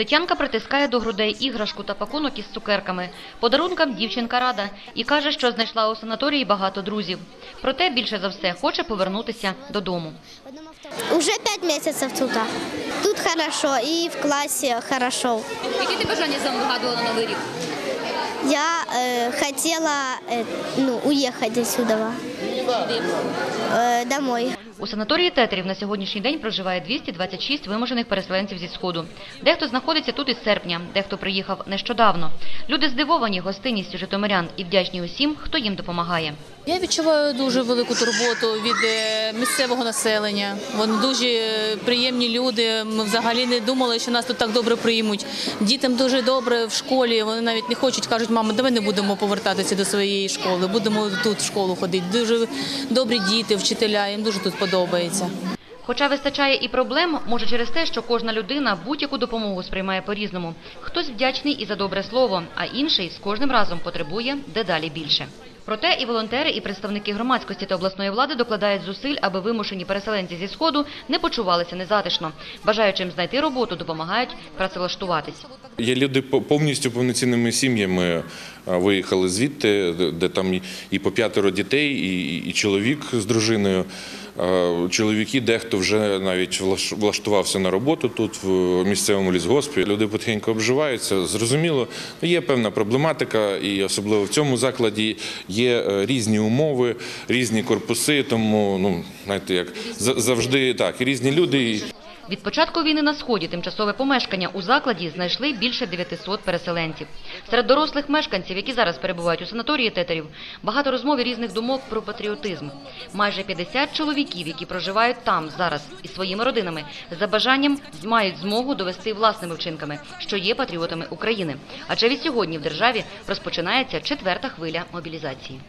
Тетянка притискає до грудей іграшку та пакунок із цукерками. Подарункам дівчинка рада і каже, що знайшла у санаторії багато друзів. Проте більше за все хоче повернутися додому. Уже пять месяцев тут. Тут хорошо и в классе хорошо. Які ти бажання загадувала на новий рік? Я э, хотела э, ну, уехать отсюда. Э, домой. У санаторії Тетерів на сьогоднішній день проживає 226 вимушених переселенців зі сходу. Дехто знаходиться тут із серпня, дехто приїхав нещодавно. Люди здивовані гостинністю житомирян і вдячні усім, хто їм допомагає. Я відчуваю дуже велику турботу від е, місцевого населення. Вони дуже приємні люди. Ми взагалі не думали, що нас тут так добре приймуть. Дітям дуже добре в школі. Вони навіть не хочуть, кажуть, мама, давай не будемо повертатися до своєї школи. Будемо тут в школу ходити. Дуже добрі діти, вчителя. Їм дуже тут подобається. Хоча вистачає і проблем, може через те, що кожна людина будь-яку допомогу сприймає по-різному. Хтось вдячний і за добре слово, а інший з кожним разом потребує дедалі більше. Проте і волонтери, і представники громадськості та обласної влади докладають зусиль, аби вимушені переселенці зі сходу не почувалися незатишно. Бажаючим знайти роботу допомагають працевлаштуватись. Є люди по- повністю повноцінними сім'ями виїхали звідти, де- там і- по п'ятеро дітей, і чоловік з дружиною. Чоловіки дехто вже навіть влаш- влаштувався на роботу тут в місцевому лісгоспі. Люди потихеньку обживаються. Зрозуміло, є певна проблематика, і особливо в цьому закладі є е, різні умови, різні корпуси. Тому ну знаєте, як за- завжди так, і різні люди. Від початку війни на сході тимчасове помешкання у закладі знайшли більше 900 переселенців. Серед дорослих мешканців, які зараз перебувають у санаторії тетерів, багато розмов і різних думок про патріотизм. Майже 50 чоловіків, які проживають там зараз із своїми родинами, за бажанням мають змогу довести власними вчинками, що є патріотами України. Адже від сьогодні в державі розпочинається четверта хвиля мобілізації.